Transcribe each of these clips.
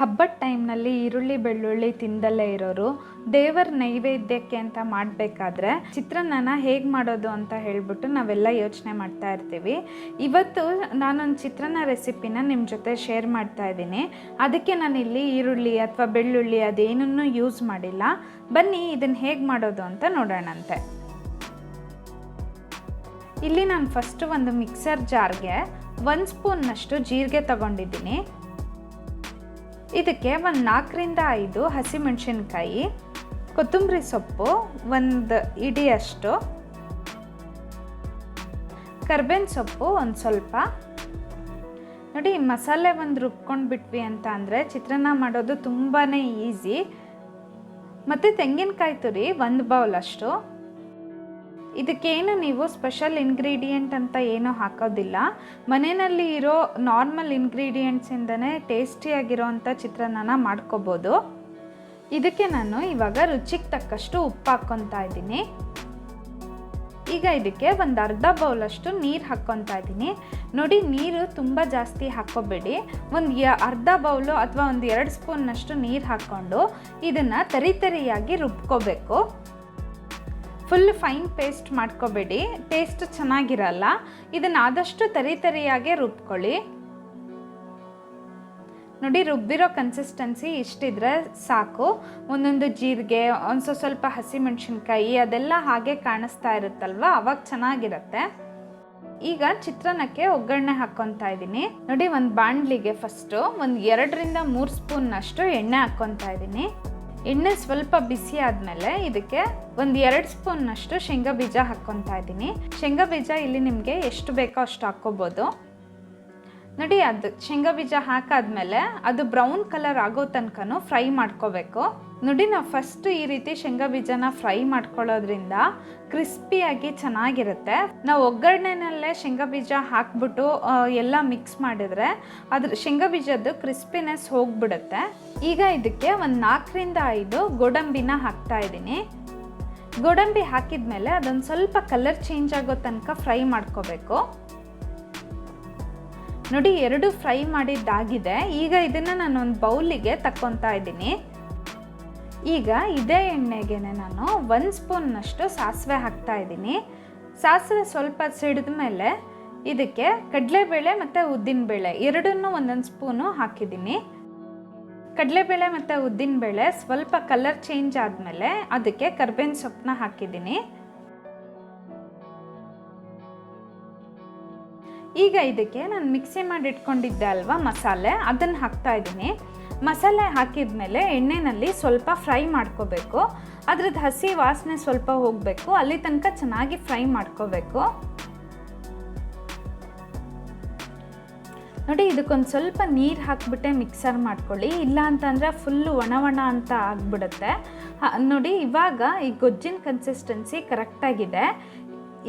ಹಬ್ಬದ ಟೈಮ್ನಲ್ಲಿ ಈರುಳ್ಳಿ, ಬೆಳ್ಳುಳ್ಳಿ ತಿಂದಲ್ಲೇ ಇರೋರು, ದೇವರ ನೈವೇದ್ಯಕ್ಕೆ ಅಂತ ಮಾಡಬೇಕಾದ್ರೆ ಚಿತ್ರಾನ್ನನ ಹೇಗೆ ಮಾಡೋದು ಅಂತ ಹೇಳ್ಬಿಟ್ಟು ನಾವೆಲ್ಲ ಯೋಚನೆ ಮಾಡ್ತಾ ಇರ್ತೀವಿ. ಇವತ್ತು ನಾನೊಂದು ಚಿತ್ರಾನ್ನ ರೆಸಿಪಿನ ನಿಮ್ಮ ಜೊತೆ ಶೇರ್ ಮಾಡ್ತಾ ಇದ್ದೀನಿ. ಅದಕ್ಕೆ ನಾನಿಲ್ಲಿ ಈರುಳ್ಳಿ ಅಥವಾ ಬೆಳ್ಳುಳ್ಳಿ ಅದೇನನ್ನೂ ಯೂಸ್ ಮಾಡಿಲ್ಲ. ಬನ್ನಿ ಇದನ್ನು ಹೇಗೆ ಮಾಡೋದು ಅಂತ ನೋಡೋಣಂತೆ. ಇಲ್ಲಿ ನಾನು ಫಸ್ಟು ಒಂದು ಮಿಕ್ಸರ್ ಜಾರ್ಗೆ ಒಂದು ಸ್ಪೂನ್ನಷ್ಟು ಜೀರಿಗೆ ತಗೊಂಡಿದ್ದೀನಿ. ಇದಕ್ಕೆ ಒಂದು ನಾಲ್ಕರಿಂದ ಐದು ಹಸಿಮೆಣಸಿನ್ಕಾಯಿ, ಕೊತ್ತಂಬರಿ ಸೊಪ್ಪು, ಒಂದು ಇಡಿಯಷ್ಟು, ಕರ್ಬೇವಿನ ಸೊಪ್ಪು ಒಂದು ಸ್ವಲ್ಪ. ನೋಡಿ ಮಸಾಲೆ ಒಂದು ರುಬ್ಕೊಂಡು ಬಿಟ್ವಿ ಅಂತ ಅಂದರೆ ಚಿತ್ರಾನ್ನ ಮಾಡೋದು ತುಂಬಾ ಈಸಿ. ಮತ್ತು ತೆಂಗಿನಕಾಯಿ ತುರಿ ಒಂದು ಬೌಲ್ ಅಷ್ಟು ಇದಕ್ಕೇನು ನೀವು ಸ್ಪೆಷಲ್ ಇಂಗ್ರೀಡಿಯೆಂಟ್ ಅಂತ ಏನೂ ಹಾಕೋದಿಲ್ಲ. ಮನೆಯಲ್ಲಿ ಇರೋ ನಾರ್ಮಲ್ ಇಂಗ್ರೀಡಿಯೆಂಟ್ಸಿಂದನೇ ಟೇಸ್ಟಿಯಾಗಿರೋವಂಥ ಚಿತ್ರಾನ್ನನ ಮಾಡ್ಕೋಬೋದು. ಇದಕ್ಕೆ ನಾನು ಇವಾಗ ರುಚಿಗೆ ತಕ್ಕಷ್ಟು ಉಪ್ಪು ಹಾಕ್ಕೊತಾ ಇದ್ದೀನಿ. ಈಗ ಇದಕ್ಕೆ ಒಂದು ಅರ್ಧ ಬೌಲಷ್ಟು ನೀರು ಹಾಕ್ಕೊತಾ ಇದ್ದೀನಿ. ನೋಡಿ, ನೀರು ತುಂಬ ಜಾಸ್ತಿ ಹಾಕ್ಕೋಬೇಡಿ. ಒಂದು ಅರ್ಧ ಬೌಲು ಅಥವಾ ಒಂದು ಎರಡು ಸ್ಪೂನ್ನಷ್ಟು ನೀರು ಹಾಕ್ಕೊಂಡು ಇದನ್ನು ತರಿ ತರಿಯಾಗಿ ರುಬ್ಕೋಬೇಕು. ಫುಲ್ ಫೈನ್ ಪೇಸ್ಟ್ ಮಾಡ್ಕೋಬೇಡಿ ಟೇಸ್ಟ್ ಚೆನ್ನಾಗಿರಲ್ಲ, ಇದನ್ನು ಆದಷ್ಟು ತರಿ ತರಿಯಾಗೆ ರುಬ್ಕೊಳ್ಳಿ. ನೋಡಿ, ರುಬ್ಬಿರೋ ಕನ್ಸಿಸ್ಟೆನ್ಸಿ ಇಷ್ಟಿದ್ರೆ ಸಾಕು. ಒಂದೊಂದು ಜೀರಿಗೆ, ಒಂದು ಸ್ವಲ್ಪ ಹಸಿಮೆಣಸಿನ್ಕಾಯಿ, ಅದೆಲ್ಲ ಹಾಗೆ ಕಾಣಿಸ್ತಾ ಇರುತ್ತಲ್ವ? ಅವಾಗ ಚೆನ್ನಾಗಿರುತ್ತೆ. ಈಗ ಚಿತ್ರಾನ್ನಕ್ಕೆ ಒಗ್ಗರಣೆ ಹಾಕ್ಕೊತಾ ಇದ್ದೀನಿ. ನೋಡಿ, ಒಂದು ಬಾಣಲಿಗೆ ಫಸ್ಟು ಒಂದು ಎರಡರಿಂದ ಮೂರು ಸ್ಪೂನ್ನಷ್ಟು ಎಣ್ಣೆ ಹಾಕ್ಕೊತಾ ಇದ್ದೀನಿ. ಎಣ್ಣೆ ಸ್ವಲ್ಪ ಬಿಸಿ ಆದಮೇಲೆ ಇದಕ್ಕೆ ಒಂದು ಎರಡು ಸ್ಪೂನ್ನಷ್ಟು ಶೇಂಗಾ ಬೀಜ ಹಾಕ್ಕೊತಾ ಇದ್ದೀನಿ. ಶೇಂಗಾ ಬೀಜ ಇಲ್ಲಿ ನಿಮಗೆ ಎಷ್ಟು ಬೇಕೋ ಅಷ್ಟು ಹಾಕ್ಕೋಬೋದು. ನೋಡಿ ಅದು. ಶೇಂಗಾ ಬೀಜ ಹಾಕಾದ್ಮೇಲೆ ಅದು ಬ್ರೌನ್ ಕಲರ್ ಆಗೋ ತನಕನೂ ಫ್ರೈ ಮಾಡ್ಕೋಬೇಕು. ನೋಡಿ ನಾವು ಫಸ್ಟ್ ಈ ರೀತಿ ಶೇಂಗಾ ಬೀಜನ ಫ್ರೈ ಮಾಡ್ಕೊಳ್ಳೋದ್ರಿಂದ ಕ್ರಿಸ್ಪಿಯಾಗಿ ಚೆನ್ನಾಗಿರುತ್ತೆ. ನಾವು ಒಗ್ಗರಣೆನಲ್ಲೇ ಶೇಂಗಾ ಬೀಜ ಹಾಕ್ಬಿಟ್ಟು ಎಲ್ಲ ಮಿಕ್ಸ್ ಮಾಡಿದ್ರೆ ಅದ್ರ ಶೇಂಗಾ ಬೀಜದ್ದು ಕ್ರಿಸ್ಪಿನೆಸ್ ಹೋಗ್ಬಿಡುತ್ತೆ. ಈಗ ಇದಕ್ಕೆ ಒಂದು ನಾಲ್ಕರಿಂದ ಐದು ಗೋಡಂಬಿನ ಹಾಕ್ತಾ ಇದ್ದೀನಿ. ಗೋಡಂಬಿ ಹಾಕಿದ್ಮೇಲೆ ಅದೊಂದು ಸ್ವಲ್ಪ ಕಲರ್ ಚೇಂಜ್ ಆಗೋ ತನಕ ಫ್ರೈ ಮಾಡ್ಕೋಬೇಕು. ನೋಡಿ, ಎರಡು ಫ್ರೈ ಮಾಡಿದ್ದಾಗಿದೆ. ಈಗ ಇದನ್ನು ನಾನು ಒಂದು ಬೌಲಿಗೆ ತಕ್ಕೊತಾ ಇದ್ದೀನಿ. ಈಗ ಇದೇ ಎಣ್ಣೆಗೆ ನಾನು ಒಂದು ಸ್ಪೂನ್ನಷ್ಟು ಸಾಸಿವೆ ಹಾಕ್ತಾ ಇದ್ದೀನಿ. ಸಾಸಿವೆ ಸ್ವಲ್ಪ ಸಿಡಿದ ಮೇಲೆ ಇದಕ್ಕೆ ಕಡಲೆಬೇಳೆ ಮತ್ತು ಉದ್ದಿನಬೇಳೆ ಎರಡನ್ನೂ ಒಂದೊಂದು ಸ್ಪೂನು ಹಾಕಿದ್ದೀನಿ. ಕಡಲೆಬೇಳೆ ಮತ್ತು ಉದ್ದಿನಬೇಳೆ ಸ್ವಲ್ಪ ಕಲರ್ ಚೇಂಜ್ ಆದಮೇಲೆ ಅದಕ್ಕೆ ಕರ್ಬೇವಿನ ಸೊಪ್ಪನ್ನ ಹಾಕಿದ್ದೀನಿ. ಈಗ ಇದಕ್ಕೆ ನಾನು ಮಿಕ್ಸಿ ಮಾಡಿ ಇಟ್ಕೊಂಡಿದ್ದೆ ಅಲ್ವಾ ಮಸಾಲೆ? ಅದನ್ನು ಹಾಕ್ತಾ ಇದ್ದೀನಿ. ಮಸಾಲೆ ಹಾಕಿದ ಮೇಲೆ ಎಣ್ಣೆನಲ್ಲಿ ಸ್ವಲ್ಪ ಫ್ರೈ ಮಾಡ್ಕೋಬೇಕು. ಅದ್ರದ್ದು ಹಸಿ ವಾಸನೆ ಸ್ವಲ್ಪ ಹೋಗಬೇಕು. ಅಲ್ಲಿ ತನಕ ಚೆನ್ನಾಗಿ ಫ್ರೈ ಮಾಡ್ಕೋಬೇಕು. ನೋಡಿ, ಇದಕ್ಕೊಂದು ಸ್ವಲ್ಪ ನೀರು ಹಾಕ್ಬಿಟ್ಟೆ ಮಿಕ್ಸರ್ ಮಾಡ್ಕೊಳ್ಳಿ. ಇಲ್ಲ ಅಂತಂದರೆ ಫುಲ್ಲು ಒಣ ಒಣ ಅಂತ ಆಗಿಬಿಡುತ್ತೆ. ನೋಡಿ, ಇವಾಗ ಈ ಗೊಜ್ಜಿನ ಕನ್ಸಿಸ್ಟೆನ್ಸಿ ಕರೆಕ್ಟಾಗಿದೆ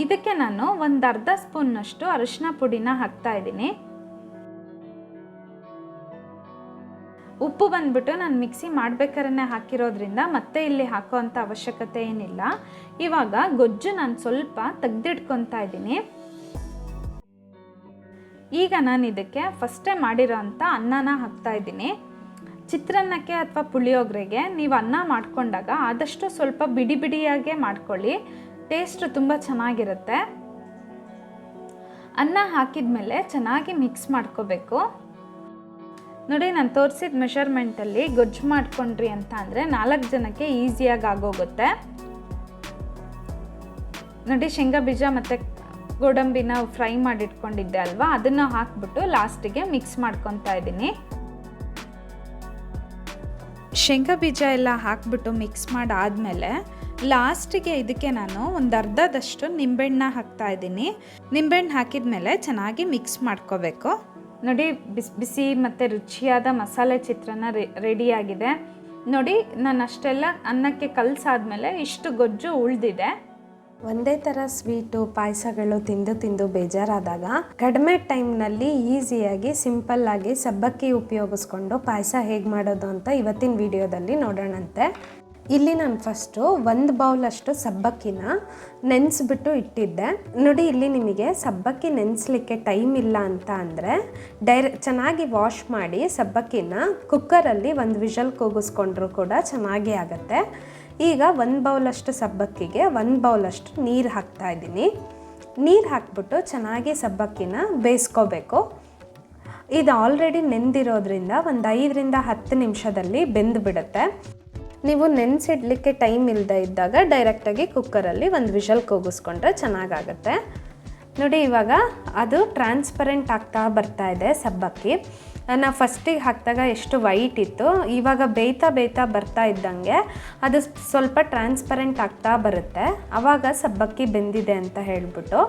ಇದಕ್ಕೆ ನಾನು ಒಂದು ಅರ್ಧ ಸ್ಪೂನ್ನಷ್ಟು ಅರಿಶಿನ ಪುಡಿನ ಹಾಕ್ತಾ ಇದ್ದೀನಿ. ಉಪ್ಪು ಬಂದ್ಬಿಟ್ಟು ನಾನು ಮಿಕ್ಸಿ ಮಾಡ್ಬೇಕಾದ್ರೆ ಹಾಕಿರೋದ್ರಿಂದ ಮತ್ತೆ ಇಲ್ಲಿ ಹಾಕೋವಂಥ ಅವಶ್ಯಕತೆ ಏನಿಲ್ಲ. ಇವಾಗ ಗೊಜ್ಜು ನಾನು ಸ್ವಲ್ಪ ತೆಗ್ದಿಟ್ಕೊತಾ ಇದ್ದೀನಿ. ಈಗ ನಾನು ಇದಕ್ಕೆ ಫಸ್ಟೇ ಮಾಡಿರೋ ಅಂಥ ಅನ್ನನ ಹಾಕ್ತಾ ಇದ್ದೀನಿ. ಚಿತ್ರಾನ್ನಕ್ಕೆ ಅಥವಾ ಪುಳಿಯೋಗರೆಗೆ ನೀವು ಅನ್ನ ಮಾಡ್ಕೊಂಡಾಗ ಆದಷ್ಟು ಸ್ವಲ್ಪ ಬಿಡಿ ಬಿಡಿಯಾಗೆ ಮಾಡ್ಕೊಳ್ಳಿ. ಟೇಸ್ಟ್ ತುಂಬ ಚೆನ್ನಾಗಿರುತ್ತೆ. ಅನ್ನ ಹಾಕಿದ ಮೇಲೆ ಚೆನ್ನಾಗಿ ಮಿಕ್ಸ್ ಮಾಡ್ಕೋಬೇಕು. ನೋಡಿ, ನಾನು ತೋರಿಸಿದ ಮೆಷರ್ಮೆಂಟಲ್ಲಿ ಗೊಜ್ಜು ಮಾಡ್ಕೊಂಡ್ರಿ ಅಂತ ಅಂದರೆ ನಾಲ್ಕು ಜನಕ್ಕೆ ಈಸಿಯಾಗಿ ಆಗೋಗುತ್ತೆ. ನೋಡಿ, ಶೇಂಗಾ ಬೀಜ ಮತ್ತು ಗೋಡಂಬಿನ ಫ್ರೈ ಮಾಡಿಟ್ಕೊಂಡಿದ್ದೆ ಅಲ್ವಾ? ಅದನ್ನು ಹಾಕ್ಬಿಟ್ಟು ಲಾಸ್ಟಿಗೆ ಮಿಕ್ಸ್ ಮಾಡ್ಕೊತಾ ಇದ್ದೀನಿ. ಶೇಂಗಾ ಬೀಜ ಎಲ್ಲ ಹಾಕ್ಬಿಟ್ಟು ಮಿಕ್ಸ್ ಮಾಡಾದಮೇಲೆ ಲಾಸ್ಟಿಗೆ ಇದಕ್ಕೆ ನಾನು ಒಂದು ಅರ್ಧದಷ್ಟು ನಿಂಬೆಹಣ್ಣ ಹಾಕ್ತಾ ಇದ್ದೀನಿ. ನಿಂಬೆಹಣ್ಣು ಹಾಕಿದ ಮೇಲೆ ಚೆನ್ನಾಗಿ ಮಿಕ್ಸ್ ಮಾಡ್ಕೋಬೇಕು. ನೋಡಿ ಬಿಸಿ ಬಿಸಿ ಮತ್ತು ರುಚಿಯಾದ ಮಸಾಲೆ ಚಿತ್ರಾನ್ನ ರೆ ರೆಡಿಯಾಗಿದೆ ನೋಡಿ ನಾನು ಅಷ್ಟೆಲ್ಲ ಅನ್ನಕ್ಕೆ ಕಲಸಾದ್ಮೇಲೆ ಇಷ್ಟು ಗೊಜ್ಜು ಉಳಿದಿದೆ. ಒಂದೇ ಥರ ಸ್ವೀಟು ಪಾಯಸಗಳು ತಿಂದು ತಿಂದು ಬೇಜಾರಾದಾಗ ಕಡಿಮೆ ಟೈಮ್ನಲ್ಲಿ ಈಸಿಯಾಗಿ ಸಿಂಪಲ್ಲಾಗಿ ಸಬ್ಬಕ್ಕಿ ಉಪಯೋಗಿಸ್ಕೊಂಡು ಪಾಯಸ ಹೇಗೆ ಮಾಡೋದು ಅಂತ ಇವತ್ತಿನ ವಿಡಿಯೋದಲ್ಲಿ ನೋಡೋಣಂತೆ. ಇಲ್ಲಿ ನಾನು ಫಸ್ಟು ಒಂದು ಬೌಲಷ್ಟು ಸಬ್ಬಕ್ಕಿನ ನೆನೆಸ್ಬಿಟ್ಟು ಇಟ್ಟಿದ್ದೆ. ನೋಡಿ, ಇಲ್ಲಿ ನಿಮಗೆ ಸಬ್ಬಕ್ಕಿ ನೆನೆಸ್ಲಿಕ್ಕೆ ಟೈಮ್ ಇಲ್ಲ ಅಂತ ಅಂದರೆ ಡೈರೆ, ಚೆನ್ನಾಗಿ ವಾಶ್ ಮಾಡಿ ಸಬ್ಬಕ್ಕಿನ ಕುಕ್ಕರಲ್ಲಿ ಒಂದು ವಿಷಲ್ ಕೂಗಿಸ್ಕೊಂಡ್ರೂ ಕೂಡ ಚೆನ್ನಾಗಿ ಆಗುತ್ತೆ. ಈಗ ಒಂದು ಬೌಲಷ್ಟು ಸಬ್ಬಕ್ಕಿಗೆ ಒಂದು ಬೌಲಷ್ಟು ನೀರು ಹಾಕ್ತಾ ಇದ್ದೀನಿ. ನೀರು ಹಾಕ್ಬಿಟ್ಟು ಚೆನ್ನಾಗಿ ಸಬ್ಬಕ್ಕಿನ ಬೇಯಿಸ್ಕೋಬೇಕು. ಇದು ಆಲ್ರೆಡಿ ನೆಂದಿರೋದ್ರಿಂದ ಒಂದು ಐದರಿಂದ ಹತ್ತು ನಿಮಿಷದಲ್ಲಿ ಬೆಂದು ಬಿಡುತ್ತೆ ನೀವು ನೆನೆಸಿಡ್ಲಿಕ್ಕೆ ಟೈಮ್ ಇಲ್ಲದೆ ಇದ್ದಾಗ ಡೈರೆಕ್ಟಾಗಿ ಕುಕ್ಕರಲ್ಲಿ ಒಂದು ವಿಷಲ್ ಕೂಗಿಸ್ಕೊಂಡ್ರೆ ಚೆನ್ನಾಗಾಗುತ್ತೆ. ನೋಡಿ ಇವಾಗ ಅದು ಟ್ರಾನ್ಸ್ಪರೆಂಟ್ ಆಗ್ತಾ ಬರ್ತಾ ಇದೆ ಸಬ್ಬಕ್ಕಿ. ನಾವು ಫಸ್ಟಿಗೆ ಹಾಕಿದಾಗ ಎಷ್ಟು ವೈಟ್ ಇತ್ತು, ಇವಾಗ ಬೇಯ್ತಾ ಬೇಯ್ತಾ ಬರ್ತಾ ಇದ್ದಂಗೆ ಅದು ಸ್ವಲ್ಪ ಟ್ರಾನ್ಸ್ಪರೆಂಟ್ ಆಗ್ತಾ ಬರುತ್ತೆ. ಆವಾಗ ಸಬ್ಬಕ್ಕಿ ಬೆಂದಿದೆ ಅಂತ ಹೇಳ್ಬಿಟ್ಟು.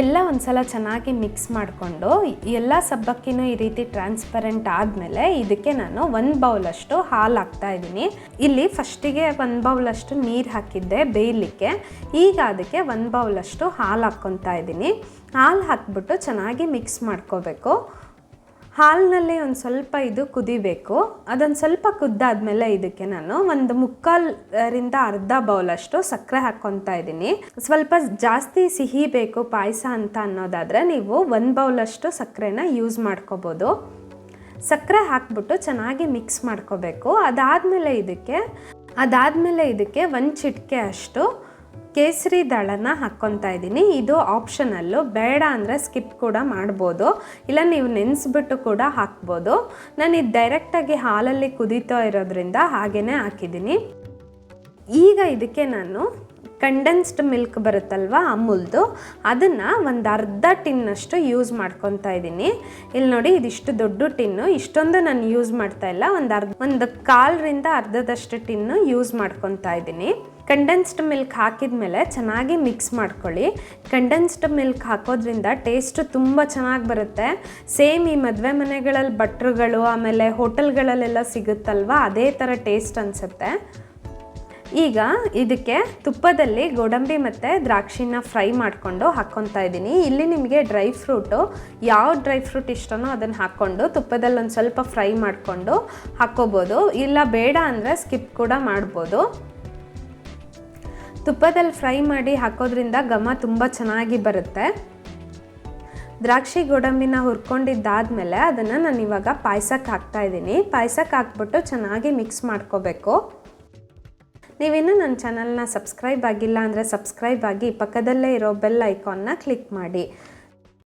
ಎಲ್ಲ ಒಂದ್ಸಲ ಚೆನ್ನಾಗಿ ಮಿಕ್ಸ್ ಮಾಡಿಕೊಂಡು ಎಲ್ಲ ಸಬ್ಬಕ್ಕಿನೂ ಈ ರೀತಿ ಟ್ರಾನ್ಸ್ಪರೆಂಟ್ ಆದಮೇಲೆ ಇದಕ್ಕೆ ನಾನು ಒಂದು ಬೌಲಷ್ಟು ಹಾಲು ಹಾಕ್ತಾ ಇದ್ದೀನಿ. ಇಲ್ಲಿ ಫಸ್ಟಿಗೆ ಒಂದು ಬೌಲಷ್ಟು ನೀರು ಹಾಕಿದ್ದೆ ಬೇಯಲಿಕ್ಕೆ. ಈಗ ಅದಕ್ಕೆ ಒಂದು ಬೌಲಷ್ಟು ಹಾಲು ಹಾಕ್ಕೊತಾ ಇದ್ದೀನಿ. ಹಾಲು ಹಾಕ್ಬಿಟ್ಟು ಚೆನ್ನಾಗಿ ಮಿಕ್ಸ್ ಮಾಡ್ಕೋಬೇಕು. ಹಾಲಿನಲ್ಲಿ ಒಂದು ಸ್ವಲ್ಪ ಇದು ಕುದಿಬೇಕು. ಅದೊಂದು ಸ್ವಲ್ಪ ಕುದ್ದಾದ್ಮೇಲೆ ಇದಕ್ಕೆ ನಾನು ಒಂದು ಮುಕ್ಕಾಲರಿಂದ ಅರ್ಧ ಬೌಲಷ್ಟು ಸಕ್ಕರೆ ಹಾಕ್ಕೊತಾ ಇದ್ದೀನಿ. ಸ್ವಲ್ಪ ಜಾಸ್ತಿ ಸಿಹಿ ಬೇಕು ಪಾಯಸ ಅಂತ ಅನ್ನೋದಾದರೆ ನೀವು ಒಂದು ಬೌಲಷ್ಟು ಸಕ್ಕರೆನ ಯೂಸ್ ಮಾಡ್ಕೋಬೋದು. ಸಕ್ಕರೆ ಹಾಕ್ಬಿಟ್ಟು ಚೆನ್ನಾಗಿ ಮಿಕ್ಸ್ ಮಾಡ್ಕೋಬೇಕು. ಅದಾದಮೇಲೆ ಇದಕ್ಕೆ ಅದಾದಮೇಲೆ ಇದಕ್ಕೆ ಒಂದು ಚಿಟಿಕೆ ಅಷ್ಟು ಕೇಸರಿ ದಳನ ಹಾಕ್ಕೊತಾ ಇದ್ದೀನಿ. ಇದು ಆಪ್ಷನಲ್ಲು. ಬೇಡ ಅಂದರೆ ಸ್ಕಿಪ್ ಕೂಡ ಮಾಡ್ಬೋದು. ಇಲ್ಲ, ನೀವು ನೆನೆಸ್ಬಿಟ್ಟು ಕೂಡ ಹಾಕ್ಬೋದು. ನಾನು ಇದು ಡೈರೆಕ್ಟಾಗಿ ಹಾಲಲ್ಲಿ ಕುದೀತಾ ಇರೋದ್ರಿಂದ ಹಾಗೇ ಹಾಕಿದ್ದೀನಿ. ಈಗ ಇದಕ್ಕೆ ನಾನು ಕಂಡೆನ್ಸ್ಡ್ ಮಿಲ್ಕ್ ಬರುತ್ತಲ್ವ ಅಮುಲ್ದು ಅದನ್ನು ಒಂದು ಅರ್ಧ ಟಿನ್ನಷ್ಟು ಯೂಸ್ ಮಾಡ್ಕೊತಾ ಇದ್ದೀನಿ. ಇಲ್ಲಿ ನೋಡಿ, ಇದಿಷ್ಟು ದೊಡ್ಡ ಟಿನ್ನು. ಇಷ್ಟೊಂದು ನಾನು ಯೂಸ್ ಮಾಡ್ತಾ ಇಲ್ಲ. ಒಂದು ಅರ್ಧ, ಒಂದು ಕಾಲರಿಂದ ಅರ್ಧದಷ್ಟು ಟಿನ್ನು ಯೂಸ್ ಮಾಡ್ಕೊತಾ ಇದ್ದೀನಿ. ಕಂಡೆನ್ಸ್ಡ್ ಮಿಲ್ಕ್ ಹಾಕಿದ ಮೇಲೆ ಚೆನ್ನಾಗಿ ಮಿಕ್ಸ್ ಮಾಡ್ಕೊಳ್ಳಿ. ಕಂಡೆನ್ಸ್ಡ್ ಮಿಲ್ಕ್ ಹಾಕೋದ್ರಿಂದ ಟೇಸ್ಟು ತುಂಬ ಚೆನ್ನಾಗಿ ಬರುತ್ತೆ. ಸೇಮ್ ಈ ಮದುವೆ ಮನೆಗಳಲ್ಲಿ ಬಟ್ರುಗಳು ಆಮೇಲೆ ಹೋಟೆಲ್ಗಳಲ್ಲೆಲ್ಲ ಸಿಗುತ್ತಲ್ವ, ಅದೇ ಥರ ಟೇಸ್ಟ್ ಅನಿಸುತ್ತೆ. ಈಗ ಇದಕ್ಕೆ ತುಪ್ಪದಲ್ಲಿ ಗೋಡಂಬಿ ಮತ್ತು ದ್ರಾಕ್ಷಿನ ಫ್ರೈ ಮಾಡಿಕೊಂಡು ಹಾಕ್ಕೊತಾ ಇದ್ದೀನಿ. ಇಲ್ಲಿ ನಿಮಗೆ ಡ್ರೈ ಫ್ರೂಟು ಯಾವ ಡ್ರೈ ಫ್ರೂಟ್ ಇಷ್ಟನೋ ಅದನ್ನು ಹಾಕ್ಕೊಂಡು ತುಪ್ಪದಲ್ಲಿ ಒಂದು ಸ್ವಲ್ಪ ಫ್ರೈ ಮಾಡಿಕೊಂಡು ಹಾಕ್ಕೋಬೋದು ಇಲ್ಲ ಬೇಡ ಅಂದರೆ ಸ್ಕಿಪ್ ಕೂಡ ಮಾಡ್ಬೋದು. ತುಪ್ಪದಲ್ಲಿ ಫ್ರೈ ಮಾಡಿ ಹಾಕೋದ್ರಿಂದ ಘಮ ತುಂಬ ಚೆನ್ನಾಗಿ ಬರುತ್ತೆ. ದ್ರಾಕ್ಷಿ ಗೋಡಂಬಿನ ಹುರ್ಕೊಂಡಿದ್ದಾದಮೇಲೆ ಅದನ್ನು ನಾನು ಇವಾಗ ಪಾಯಸಕ್ಕೆ ಹಾಕ್ತಾ ಇದ್ದೀನಿ. ಪಾಯಸಕ್ಕೆ ಹಾಕ್ಬಿಟ್ಟು ಚೆನ್ನಾಗಿ ಮಿಕ್ಸ್ ಮಾಡ್ಕೋಬೇಕು. ನೀವಿನ್ನೂ ನನ್ನ ಚಾನಲ್ನ ಸಬ್ಸ್ಕ್ರೈಬ್ ಆಗಿಲ್ಲ ಅಂದರೆ ಸಬ್ಸ್ಕ್ರೈಬ್ ಆಗಿ ಪಕ್ಕದಲ್ಲೇ ಇರೋ ಬೆಲ್ ಐಕಾನ್ನ ಕ್ಲಿಕ್ ಮಾಡಿ.